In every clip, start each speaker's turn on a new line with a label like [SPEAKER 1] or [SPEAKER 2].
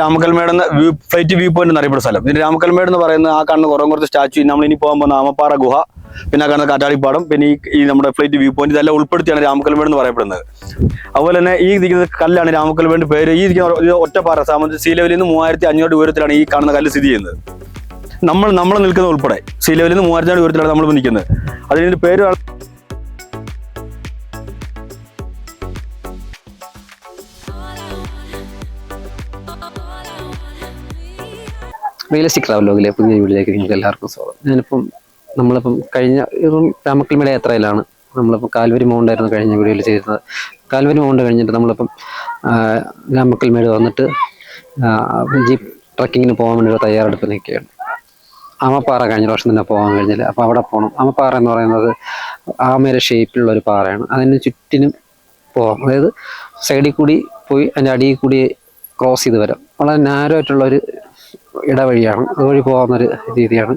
[SPEAKER 1] രാമക്കൽമേട് എന്ന view flight view point എന്നറിയപ്പെടുന്ന സ്ഥലം. ഇതിന് രാമക്കൽമേട് എന്ന് പറയുന്ന ആ കാണുന്ന കുറേ കുറച്ച് സ്റ്റാച്ചു നമ്മൾ ഇനി പോകാൻ പോകുന്ന ഗുഹ പിന്നെ ആ കാണുന്ന കാറ്റാടിപ്പാടം പിന്നെ ഈ നമ്മുടെ ഫ്ലൈറ്റ് വ്യൂ പോയിന്റ് ഇതെല്ലാം ഉൾപ്പെടുത്തിയാണ് രാമക്കൽമേട് എന്ന് പറയപ്പെടുന്നത്. അതുപോലെ തന്നെ ഈ ഇരിക്കുന്ന കല്ലാണ് രാമക്കൽമേട് പേര്. ഈ ഇരിക്കുന്ന ഒറ്റപ്പാറ സാമന്ത് സീ ലെവലിൽ നിന്ന് മൂവായിരത്തി അഞ്ഞൂറ് ദൂരത്തിലാണ് ഈ കാണുന്ന കല്ല് സ്ഥിതി ചെയ്യുന്നത്. നമ്മൾ നമ്മൾ നിൽക്കുന്ന ഉൾപ്പെടെ. സീ ലെവലിൽ നിന്ന് മൂവായിരത്തി അഞ്ഞൂറ് ദൂരത്തിലാണ് നമ്മൾ നിൽക്കുന്നത്. അതിന് പേര്
[SPEAKER 2] റിയലിസ്റ്റിക് ട്രാവലോഗിലെ പുതിയ വീട്ടിലേക്ക് നിങ്ങൾക്ക് എല്ലാവർക്കും സ്വാഗതം. ഞാനിപ്പം നമ്മളിപ്പം കഴിഞ്ഞ രാമക്കൽമല യാത്രയിലാണ്. നമ്മളിപ്പം കാൽവരി മൗണ്ടായിരുന്നു കഴിഞ്ഞ വീഡിയോയിൽ ചെയ്തിരുന്നത്. കാൽവരി മൗണ്ട് കഴിഞ്ഞിട്ട് നമ്മളിപ്പം രാമക്കൽമേട് വന്നിട്ട് ജീപ്പ് ട്രക്കിങ്ങിന് പോകാൻ വേണ്ടി തയ്യാറെടുപ്പ് നിൽക്കുകയാണ്. ആമപ്പാറ കഴിഞ്ഞ വർഷം തന്നെ പോകാൻ കഴിഞ്ഞില്ല. അപ്പോൾ അവിടെ പോകണം ആമപ്പാറ എന്ന് പറയുന്നത് ആമയുടെ ഷേപ്പിലുള്ള ഒരു പാറയാണ്. അതിന് ചുറ്റിനും പോകാം അതായത് സൈഡിൽ കൂടി പോയി അതിന്റെ അടിയിൽ കൂടി ക്രോസ് ചെയ്ത് വരാം. വളരെ നാരോ ആയിട്ടുള്ള ഒരു ഇടവഴിയാണ്. അതുവഴി പോകുന്നൊരു രീതിയാണ്.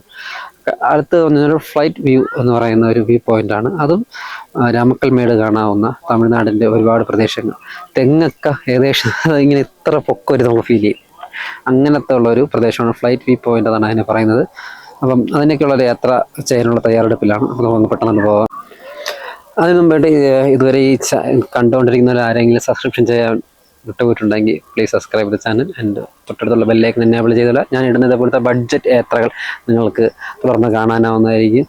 [SPEAKER 2] അടുത്ത് വന്നൊരു ഫ്ലൈറ്റ് വ്യൂ എന്ന് പറയുന്ന ഒരു വ്യൂ പോയിന്റ് ആണ്. അതും രാമക്കൽമേട് കാണാവുന്ന തമിഴ്നാടിന്റെ ഒരുപാട് പ്രദേശങ്ങൾ. തെങ്ങൊക്കെ ഏകദേശം ഇങ്ങനെ ഇത്ര പൊക്കൊരു നമുക്ക് ഫീൽ ചെയ്യും. അങ്ങനത്തെ ഉള്ള ഒരു പ്രദേശമാണ് ഫ്ലൈറ്റ് വ്യൂ പോയിന്റ് എന്നാണ് അതിനെ പറയുന്നത്. അപ്പം അതിനൊക്കെയുള്ള യാത്ര ചെയ്യാനുള്ള തയ്യാറെടുപ്പിലാണ്. അപ്പോൾ നമുക്ക് പെട്ടെന്ന് പോകാം. അതിനു മുമ്പായിട്ട് ഇതുവരെ ഈ കണ്ടുകൊണ്ടിരിക്കുന്നവർ ആരെങ്കിലും സബ്സ്ക്രിപ്ഷൻ ചെയ്യാൻ വിട്ടുപോയിട്ടുണ്ടെങ്കിൽ please subscribe the channel and തൊട്ടടുത്തുള്ള ബെല്ലേക്ക് എനേബിൾ ചെയ്തോളാം ഞാൻ ഇടുന്നത് പോലത്തെ ബഡ്ജറ്റ് യാത്രകൾ നിങ്ങൾക്ക് തുറന്ന് കാണാനാവുന്നതായിരിക്കും.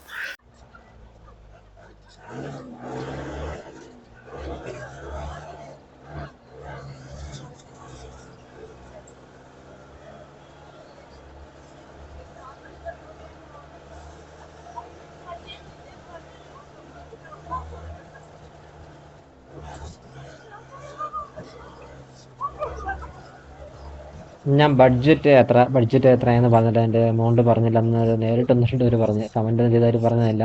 [SPEAKER 3] ഞാൻ ബഡ്ജറ്റ് എത്ര ബഡ്ജറ്റ് എത്ര എന്ന് പറഞ്ഞിട്ട് എന്റെ എമൗണ്ട് പറഞ്ഞില്ല എന്ന് നേരിട്ട് വന്നിട്ട് ഇവർ പറഞ്ഞ്. കമന്റ് ചെയ്തവർ പറഞ്ഞതല്ല.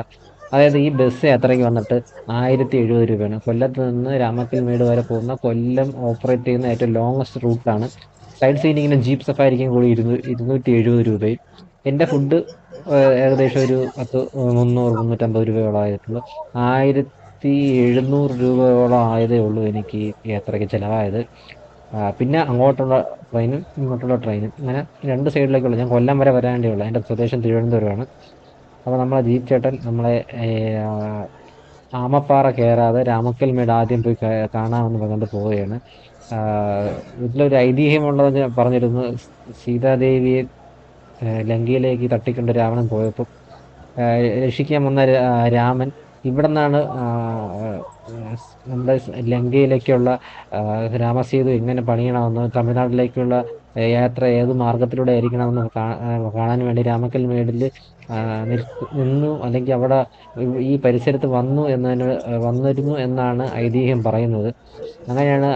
[SPEAKER 3] അതായത് ഈ ബസ് എത്രയ്ക്ക് വന്നിട്ട് ആയിരത്തി എഴുപത് രൂപയാണ്. കൊല്ലത്ത് നിന്ന് രാമക്കൽമേട് വരെ പോകുന്ന കൊല്ലം ഓപ്പറേറ്റ് ചെയ്യുന്ന ഏറ്റവും ലോങ്ങസ്റ്റ് റൂട്ടാണ് സൈഡ് സീനിങ്ങിനും ജീപ്പ് സഫാരിക്കും കൂടി ഇരുന്നൂ ഇരുന്നൂറ്റി എഴുപത് രൂപയും എന്റെ ഫുഡ് ഏകദേശം ഒരു പത്ത് മുന്നൂറ് മുന്നൂറ്റമ്പത് രൂപയോളം ആയിട്ടുള്ളൂ. ആയിരത്തി എഴുന്നൂറ് രൂപയോളം ആയതേ ഉള്ളൂ എനിക്ക് യാത്രയ്ക്ക് ചിലവായത്. പിന്നെ അങ്ങോട്ടുള്ള ട്രെയിനും ഇങ്ങോട്ടുള്ള ട്രെയിനും. അങ്ങനെ രണ്ട് സൈഡിലേക്കുള്ള ഞാൻ കൊല്ലം വരെ വരാണ്ടേ ഉള്ളൂ എന്റെ സ്വദേശം തിരുവനന്തപുരമാണ്. അപ്പോൾ നമ്മളെ ജീപ്പ് ചേട്ടൻ നമ്മളെ ആമപ്പാറ കയറാതെ രാമക്കൽമേട് ആദ്യം പോയി കാണാമെന്ന് പറഞ്ഞുകൊണ്ട് പോവുകയാണ്. ഇതിലൊരു ഐതിഹ്യമുള്ളതെന്ന് പറഞ്ഞിരുന്നു. സീതാദേവിയെ ലങ്കയിലേക്ക് തട്ടിക്കൊണ്ട് രാവണൻ പോയപ്പോൾ രക്ഷിക്കാൻ വന്ന രാമൻ ഇവിടെ നിന്നാണ് നമ്മുടെ ലങ്കയിലേക്കുള്ള രാമസേതു എങ്ങനെ പണിയണമെന്ന് തമിഴ്നാട്ടിലേക്കുള്ള യാത്ര ഏത് മാർഗത്തിലൂടെ ആയിരിക്കണമെന്ന് കാണാൻ വേണ്ടി രാമക്കൽ മേടിൽ നിന്നു അല്ലെങ്കിൽ അവിടെ ഈ- പരിസരത്ത് വന്നു എന്നതിന് വന്നിരുന്നു എന്നാണ് ഐതിഹ്യം പറയുന്നത്. അങ്ങനെയാണ്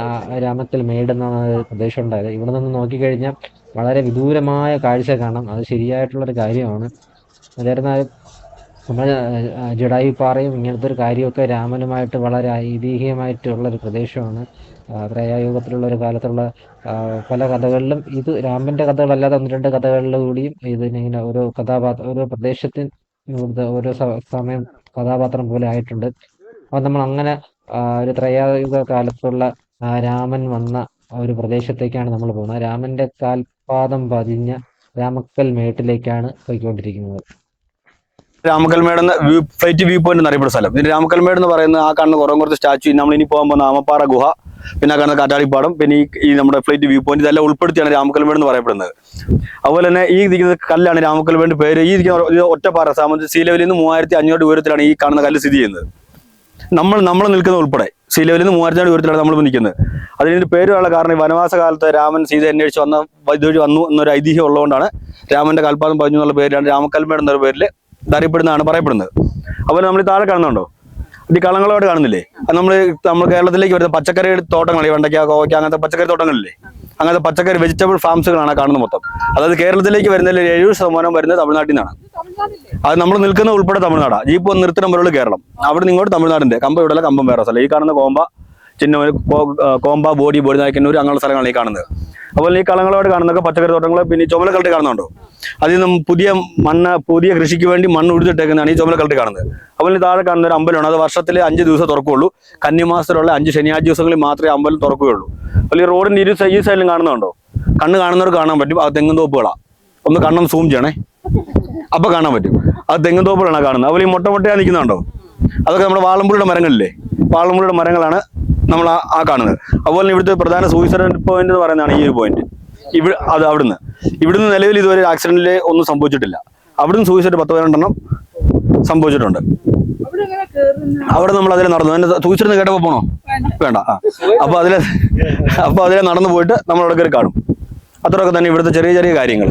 [SPEAKER 3] രാമക്കൽ മേട് എന്ന പ്രദേശം ഉണ്ടായത്. ഇവിടെ നിന്ന് നോക്കിക്കഴിഞ്ഞാൽ വളരെ വിദൂരമായ കാഴ്ച കാണാം. അത് ശരിയായിട്ടുള്ളൊരു കാര്യമാണ്. എന്നിരുന്നാലും നമ്മൾ ജഡായു പാറയും ഇങ്ങനത്തെ ഒരു കാര്യമൊക്കെ രാമനുമായിട്ട് വളരെ ഐതിഹ്യമായിട്ടുള്ള ഒരു പ്രദേശമാണ്. ആ, ഒരു കാലത്തുള്ള പല കഥകളിലും ഇത് രാമന്റെ കഥകളല്ലാതെ ഒന്ന് രണ്ട് കഥകളിലൂടെയും ഇതിനിങ്ങനെ ഓരോ കഥാപാത്ര ഓരോ പ്രദേശത്തിന് ഓരോ സമയം കഥാപാത്രം പോലെ ആയിട്ടുണ്ട്. അപ്പോൾ നമ്മൾ അങ്ങനെ ഒരു ത്രയായുഗ കാലത്തുള്ള രാമൻ വന്ന ഒരു പ്രദേശത്തേക്കാണ് നമ്മൾ പോകുന്നത്. രാമന്റെ കാൽപാദം പതിഞ്ഞ രാമക്കൽ മേട്ടിലേക്കാണ് പോയിക്കൊണ്ടിരിക്കുന്നത്.
[SPEAKER 1] രാമക്കൽമേട് എന്ന വ്യൂ ഫ്ലൈറ്റ് വ്യൂ പോയിന്റ് എന്നറിയപ്പെടുന്ന സ്ഥലം. ഇതിന് രാമക്കൽമേട് എന്ന് പറയുന്ന ആ കാണുന്ന കുറേ കുറച്ച് സ്റ്റാച്ചു നമ്മൾ ഇനി പോകാൻ പോകുന്ന ആമപ്പാറ ഗുഹ പിന്നെ കാണുന്ന കാറ്റാടിപ്പാടം പിന്നെ ഈ നമ്മുടെ ഫ്ലൈറ്റ് വ്യൂ പോയിന്റ് ഇതെല്ലാം ഉൾപ്പെടുത്തിയാണ് രാമക്കൽമേട് എന്ന് പറയപ്പെടുന്നത്. അതുപോലെ തന്നെ ഈ ഇരിക്കുന്ന കല്ലാണ് രാമക്കൽമേട് പേര്. ഈ ഇരിക്കുന്ന ഒറ്റപ്പാറ സാമ്പത്തിക സീ ലെവലിൽ നിന്ന് മൂവായിരത്തി അഞ്ഞൂറ് ദൂരത്തിലാണ് ഈ കാണുന്ന കല്ല് സ്ഥിതി ചെയ്യുന്നത്. നമ്മൾ നമ്മൾ നിൽക്കുന്ന ഉൾപ്പെടെ സീ ലെവലിൽ നിന്ന് മൂവായിരത്തി ദൂരത്തിലാണ് നമ്മൾ നിൽക്കുന്നത്. അതിന് പേരുള്ള കാരണം ഈ വനവാസ കാലത്ത് രാമൻ സീത അന്വേഷിച്ച് വന്ന വൈദ്യുതി വന്നു എന്നൊരു ഐതിഹ്യം ഉള്ളതുകൊണ്ടാണ് രാമന്റെ കാൽപാദം പറഞ്ഞു എന്നുള്ള പേരിലാണ് രാമക്കൽമേട് എന്നൊരു പേരിൽ അറിയപ്പെടുന്നതാണ് പറയപ്പെടുന്നത്. അതുപോലെ നമ്മൾ താഴെ കാണുന്നുണ്ടോ? ഈ കളങ്ങളോട് കാണുന്നില്ലേ? അത് നമ്മൾ നമ്മൾ കേരളത്തിലേക്ക് വരുന്ന പച്ചക്കറി തോട്ടങ്ങൾ വെണ്ടയ്ക്ക കോവയ്ക്ക അങ്ങനത്തെ പച്ചക്കറി തോട്ടങ്ങളില്ലേ? അങ്ങനത്തെ പച്ചക്കറി വെജിറ്റബിൾ ഫാംസുകളാണ് കാണുന്നത് മൊത്തം. അതായത് കേരളത്തിലേക്ക് വരുന്നതിൽ എഴുപത് ശതമാനം വരുന്നത് തമിഴ്നാട്ടിൽ നിന്നാണ്. അത് നമ്മൾ നിൽക്കുന്ന ഉൾപ്പെടെ തമിഴ്നാടാണ് ജീപ്പ് നിർത്തുന്ന നമ്പറുകൾ കേരളം. അവിടെ നിന്ന് ഇങ്ങോട്ട് തമിഴ്നാടിന്റെ. കമ്പം ഇവിടെ കമ്പം വേറെ സ്ഥലം. ഈ കാണുന്ന കോമ്പ ചിന്ന കോമ്പ ബോഡി ബോഡി നായ്ക്കന്നൂർ അങ്ങനെയുള്ള സ്ഥലങ്ങളാണ് ഈ കാണുന്നത്. അതുപോലെ ഈ കളങ്ങളോട് കാണുന്നൊക്കെ പച്ചക്കറി തോട്ടങ്ങൾ പിന്നെ ചുമല കളട്ട് കാണുന്നുണ്ടോ. അതിൽ നിന്നും പുതിയ മണ്ണ് പുതിയ കൃഷിക്ക് വേണ്ടി മണ്ണ് ഉഴുതിട്ടേക്കുന്നതാണ് ഈ ചുമല കളട്ട് കാണുന്നത്. അതുപോലെ താഴെ കാണുന്ന ഒരു അമ്പലമാണ് അത് വർഷത്തിൽ അഞ്ച് ദിവസം തുറക്കുകയുള്ളൂ. കന്നിമാസത്തിലുള്ള അഞ്ച് ശനിയാഴ്ച ദിവസങ്ങളിൽ മാത്രമേ അമ്പലം തുറക്കുകയുള്ളൂ. അതുപോലെ ഈ റോഡിന്റെ ഇരു ഈ സൈഡിലും കാണുന്നുണ്ടോ? കണ്ണ് കാണുന്നവർക്ക് കാണാൻ പറ്റും. അത് തെങ്ങും തോപ്പുകളാണ് ഒന്ന് കണ്ണൊന്ന് സൂം ചെയ്യണേ. അപ്പൊ കാണാൻ പറ്റും. അത് തെങ്ങും തോപ്പുകളാണ് കാണുന്നത്. അതുപോലെ ഈ മുട്ട മുട്ടയാ നിൽക്കുന്നുണ്ടോ? അതൊക്കെ നമ്മുടെ വാളമ്പുഴയുടെ മരങ്ങളില്ലേ? വാളമ്പുഴയുടെ മരങ്ങളാണ് നമ്മൾ ആ ആ കാണുന്നത്. അതുപോലെ തന്നെ ഇവിടുത്തെ പ്രധാന സൂയിസൈഡ് പോയിന്റ് എന്ന് പറയുന്നതാണ് ഈ ഒരു പോയിന്റ് ഇവിടെ അത് അവിടുന്ന്. ഇവിടുന്ന് നിലവിൽ ഇതുവരെ ആക്സിഡന്റിൽ ഒന്നും സംഭവിച്ചിട്ടില്ല. അവിടുന്ന് സൂയിസൈഡ് പത്ത് പതിനെണ്ണെണ്ണം സംഭവിച്ചിട്ടുണ്ട്. അവിടെ നമ്മൾ അതിൽ നടന്നു. എന്നെ സൂയിസൈഡ് കേട്ടപ്പോ പോണോ? വേണ്ട. ആ. അപ്പൊ അതിലെ അപ്പൊ അതിലെ നടന്നു പോയിട്ട് നമ്മൾ അവിടെ കയറി കാണും. അത്രയൊക്കെ തന്നെ ഇവിടുത്തെ ചെറിയ ചെറിയ കാര്യങ്ങൾ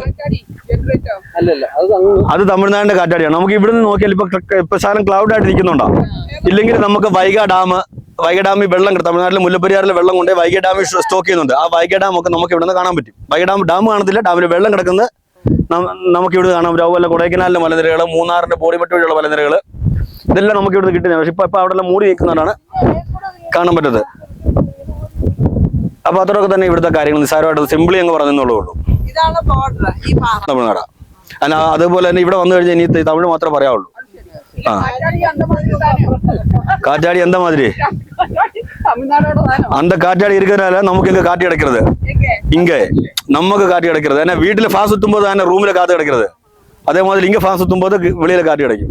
[SPEAKER 2] അത്
[SPEAKER 1] തമിഴ്നാടിന്റെ കാറ്റാടിയാണ്. നമുക്ക് ഇവിടുന്ന് നോക്കിയാൽ ഇപ്പൊ ഇപ്പൊ ശാലം ക്ലൗഡ് ആയിട്ട് ഇരിക്കുന്നുണ്ടോ? ഇല്ലെങ്കിൽ നമുക്ക് വൈഗ ഡാം വൈഗ ഡാമിൽ വെള്ളം കിട്ടും. തമിഴ്നാട്ടിൽ മുല്ലപ്പെരിയാറിൽ വെള്ളം കൊണ്ട് വൈഗ ഡാമിൽ സ്റ്റോക്ക് ചെയ്യുന്നുണ്ട്. ആ വൈഗ ഡാം ഒക്കെ നമുക്ക് ഇവിടെ നിന്ന് കാണാൻ പറ്റും. വൈഗ ഡാം ഡാം കാണത്തില്ല. ഡാമിൽ വെള്ളം കിടക്കുന്നത് നമുക്ക് ഇവിടെ കാണാം പറ്റും. അതുപോലെ കൊടൈക്കനാലിലെ മലനിരകൾ മൂന്നാറിന്റെ ബോഡിമട്ട് വഴിയുള്ള മലനിരകൾ ഇതെല്ലാം നമുക്ക് ഇവിടെ കിട്ടുന്ന പക്ഷെ ഇപ്പൊ ഇപ്പൊ അവിടെ മൂടി നിൽക്കുന്നതാണ് കാണാൻ പറ്റത് അപ്പൊ അത്രയൊക്കെ തന്നെ ഇവിടുത്തെ കാര്യങ്ങൾ നിസ്സാരമായിട്ട് സിമ്പിളി അങ്ങ് പറഞ്ഞെന്നുള്ളൂ
[SPEAKER 4] ഇതാണ് ബോർഡർ ഈ പാറ
[SPEAKER 1] തമിഴ്നാട്. അല്ല അതുപോലെ തന്നെ ഇവിടെ വന്നു കഴിഞ്ഞാൽ ഇനി തമിഴ് മാത്രമേ പറയാവുള്ളൂ. ആ.
[SPEAKER 4] കാറ്റാടി അന്തമാതിരി தானே.
[SPEAKER 1] அந்த കാറ്റാടി இருக்கிறதுனால നമുക്ക് ഇങ്ങ കാറ്റി
[SPEAKER 4] അടക്കരുത്
[SPEAKER 1] இங்க നമുക്ക് കാറ്റി അടക്കരുത് ஏன்னா வீட்டுல ഫാസ് എത്തുമ്പോ തന്നെ റൂമിലെ ரூம்ல അടക്കരുത് അതേമാതിരി அதே ഫാസ് എത്തുമ്പോ വെളിയിലെ കാറ്റി കിടക്കും.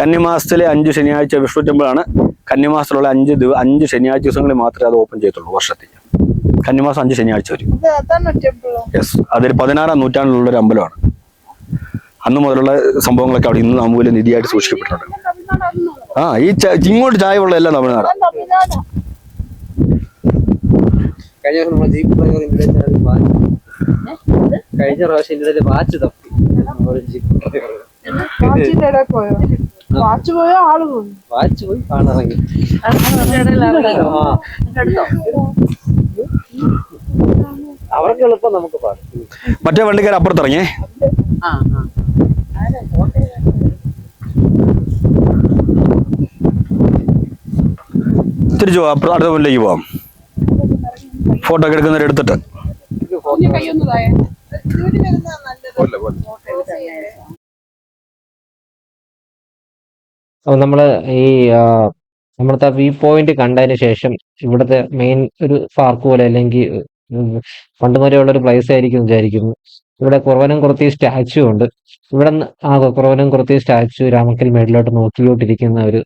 [SPEAKER 1] കന്നിമാസത്തിലെ അഞ്ച് ശനിയാഴ്ച വിഷ്ണു ടെമ്പിളാണ് കന്നിമാസത്തിലുള്ള അഞ്ച് അഞ്ച് ശനിയാഴ്ച ദിവസങ്ങളിൽ മാത്രമേ അത് ഓപ്പൺ ചെയ്തിട്ടുള്ളൂ വർഷത്തിൽ. കന്നിമാസം അഞ്ച് ശനിയാഴ്ച വരും. യെസ് അതൊരു പതിനാറാം നൂറ്റാണ്ടിലുള്ള ഒരു അമ്പലമാണ്. അന്ന് മുതലുള്ള സംഭവങ്ങളൊക്കെ അവിടെ ഇന്ന് നമുക്ക് നിധിയായിട്ട് സൂക്ഷിക്കപ്പെട്ടിട്ടുണ്ട്. ആ ഈ ഇങ്ങോട്ട് ഇങ്ങോട്ട് ചായവുള്ള എല്ലാം
[SPEAKER 4] തമിഴ്നാട്.
[SPEAKER 2] കഴിഞ്ഞ പ്രാവശ്യം ഇടയിൽ വാച്ച് തപ്പി. ഒരു ജീപ്പ് ഡ്രൈവർ
[SPEAKER 4] വാച്ചിന്റെ പോയോ? വാച്ച് പോയോ? ആൾ പോയോ?
[SPEAKER 2] വാച്ച് പോയി കാണാറങ്ങി ആ. അവർക്ക് എളുപ്പം നമുക്ക് പാടും.
[SPEAKER 1] മറ്റേ വണ്ടിക്കാർ അപ്പുറത്തിറങ്ങിയേ തിരിച്ചു പോവാം അടുത്ത മുന്നിലേക്ക് പോവാം. ഫോട്ടോ ഒക്കെ എടുക്കുന്നവരെ എടുത്തിട്ട്.
[SPEAKER 3] അപ്പൊ നമ്മൾ ഈ നമ്മളത്തെ വ്യൂ പോയിന്റ് കണ്ടതിന് ശേഷം ഇവിടുത്തെ മെയിൻ ഒരു പാർക്ക് പോലെ അല്ലെങ്കിൽ പണ്ട് മുതലുള്ള ഒരു പ്ലേസ് ആയിരിക്കും വിചാരിക്കുന്നു. ഇവിടെ കുറവനും കുറത്തി സ്റ്റാച്ചു ഉണ്ട്. ഇവിടെ ആ കുറവനും കുറത്തി സ്റ്റാച്ചു രാമക്കൽ മേടിലോട്ട് നോക്കിയോട്ടിരിക്കുന്ന ഒരു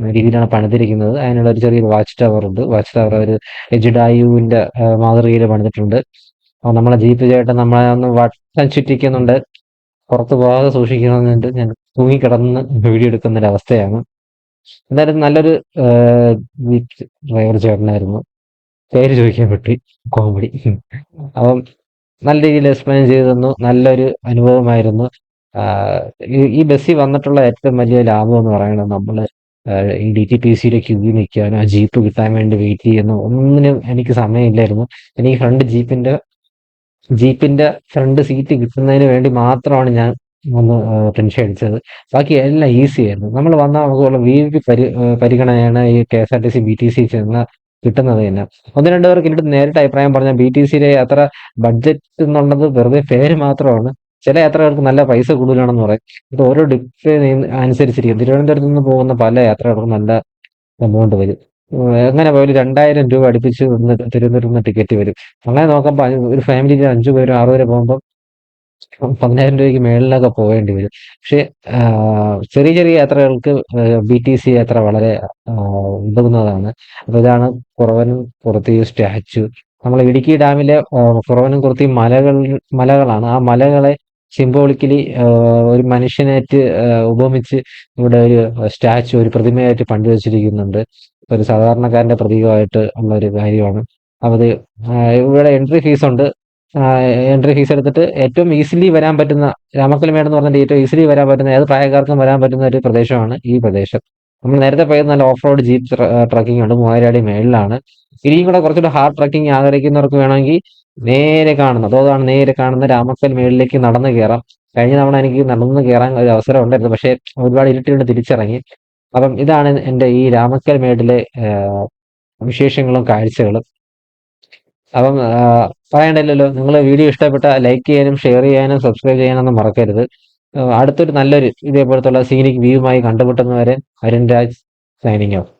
[SPEAKER 3] രീതിയിലാണ് പണിതിരിക്കുന്നത്. അതിനുള്ള ഒരു ചെറിയ വാച്ച് ടവർ ഉണ്ട്. വാച്ച് ടവർ ഒരു എജിഡായുവിന്റെ മാതൃകയിൽ പണിതിട്ടുണ്ട്. അപ്പോൾ നമ്മളെ ജീപ്പ് ചേട്ടൻ നമ്മളെ ഒന്ന് വട്ടം ചുറ്റിക്കുന്നുണ്ട്. പുറത്ത് പോകാതെ സൂക്ഷിക്കണമെന്നുണ്ട് ഞാൻ തൂങ്ങിക്കിടന്ന് വീഡിയോ എടുക്കുന്ന ഒരു അവസ്ഥയാണ് എന്തായാലും നല്ലൊരു ഡ്രൈവർ ചേട്ടനായിരുന്നു. പേര് ചോദിക്കാൻ പറ്റി. കോമഡി. അപ്പം നല്ല രീതിയിൽ എക്സ്പ്ലെയിൻ ചെയ്തു തന്നു. നല്ലൊരു അനുഭവമായിരുന്നു. ഈ- ബസ്സിൽ വന്നിട്ടുള്ള ഏറ്റവും വലിയ ലാഭം എന്ന് പറയുന്നത് നമ്മൾ ഈ ഡി ടി പി സിയുടെ ക്യൂ നിൽക്കാനും ആ ജീപ്പ് കിട്ടാൻ വേണ്ടി വെയിറ്റ് ചെയ്യുന്നു ഒന്നിനും എനിക്ക് സമയമില്ലായിരുന്നു. എനിക്ക് ഫ്രണ്ട് ജീപ്പിന്റെ ജീപ്പിന്റെ ഫ്രണ്ട് സീറ്റ് കിട്ടുന്നതിന് വേണ്ടി മാത്രമാണ് ഞാൻ ഒന്ന് ടെൻഷൻ അടിച്ചത്. ബാക്കി എല്ലാം ഈസി ആയിരുന്നു. നമ്മൾ വന്ന നമുക്കുള്ള വി പി പരി പരിഗണനയാണ് ഈ K S R T C B T C ചെന്ന് കിട്ടുന്നത് തന്നെ. ഒന്ന് രണ്ടുപേർക്ക് എന്നിട്ട് നേരിട്ട് അഭിപ്രായം പറഞ്ഞാൽ ബി ടി സിയിലെ അത്ര ബഡ്ജറ്റ് എന്നുള്ളത് വെറുതെ പേര് മാത്രമാണ്. ചില യാത്രകൾക്ക് നല്ല പൈസ കൂടുതലാണെന്ന് പറയും. ഇത് ഓരോ ഡിപ്പ് അനുസരിച്ചിരിക്കും. തിരുവനന്തപുരത്ത് നിന്ന് പോകുന്ന പല യാത്രകൾക്കും നല്ല എമൗണ്ട് വരും. എങ്ങനെ പോയാലും രണ്ടായിരം രൂപ അടുപ്പിച്ച് നിന്ന് തിരുവനന്തപുരത്ത് നിന്ന് ടിക്കറ്റ് വരും. അങ്ങനെ നോക്കുമ്പോൾ ഒരു ഫാമിലിക്ക് അഞ്ചു പേരും ആറു പേര് പോകുമ്പോൾ പതിനായിരം രൂപയ്ക്ക് മേളിലൊക്കെ പോകേണ്ടി വരും. പക്ഷേ ചെറിയ ചെറിയ യാത്രകൾക്ക് ബി ടി സി യാത്ര വളരെ ഉതകുന്നതാണ്. അപ്പൊ ഇതാണ് കുറവനും കുറത്തി സ്റ്റാച്ചു. നമ്മൾ ഇടുക്കി ഡാമിലെ കുറവനും കുറത്തി മലകൾ മലകളാണ്. ആ മലകളെ സിംബോളിക്കലി ഒരു മനുഷ്യനായിട്ട് ഉപമിച്ച് ഇവിടെ ഒരു സ്റ്റാച്ചു ഒരു പ്രതിമയായിട്ട് പണ്ടു വെച്ചിരിക്കുന്നുണ്ട് ഒരു സാധാരണക്കാരന്റെ പ്രതീകമായിട്ട് ഉള്ള ഒരു കാര്യമാണ് അത് ഇവിടെ എൻട്രി ഫീസ് ഉണ്ട്. എൻട്രി ഫീസ് എടുത്തിട്ട് ഏറ്റവും ഈസിലി വരാൻ പറ്റുന്ന രാമക്കൽമേട് എന്ന് പറഞ്ഞിട്ട് ഏറ്റവും ഈസിലി വരാൻ പറ്റുന്ന ഏത് പ്രായക്കാർക്കും വരാൻ പറ്റുന്ന ഒരു പ്രദേശമാണ് ഈ പ്രദേശം. നമ്മൾ നേരത്തെ പോയത് നല്ല ഓഫ് റോഡ് ജീപ്പ് ട്രക്കിംഗ് ഉണ്ട്. മൂവായിരം അടി മേളിലാണ്. ഇനിയും കൂടെ കുറച്ചുകൂടെ ഹാർഡ് ട്രക്കിംഗ് ആഗ്രഹിക്കുന്നവർക്ക് വേണമെങ്കിൽ നേരെ കാണുന്നത് അതാണ് നേരെ കാണുന്ന രാമക്കൽ മേളിലേക്ക് നടന്നു കയറാം കഴിഞ്ഞ തവണ എനിക്ക് നടന്നു കയറാൻ ഒരു അവസരം ഉണ്ടായിരുന്നു. പക്ഷേ ഒരുപാട് ഇരുട്ടിയിട്ട് തിരിച്ചിറങ്ങി. അപ്പം ഇതാണ് എന്റെ ഈ രാമക്കൽ മേടിലെ വിശേഷങ്ങളും കാഴ്ചകളും. അപ്പം പറയണ്ടല്ലോ നിങ്ങൾ വീഡിയോ ഇഷ്ടപ്പെട്ട ലൈക്ക് ചെയ്യാനും ഷെയർ ചെയ്യാനും സബ്സ്ക്രൈബ് ചെയ്യാനൊന്നും മറക്കരുത്. അടുത്തൊരു നല്ലൊരു ഇതേപോലത്തുള്ള സീനിക് വ്യൂവുമായി കണ്ടുമുട്ടുന്നവരെ അരുൺ രാജ് സൈനിങ് ഓഫ്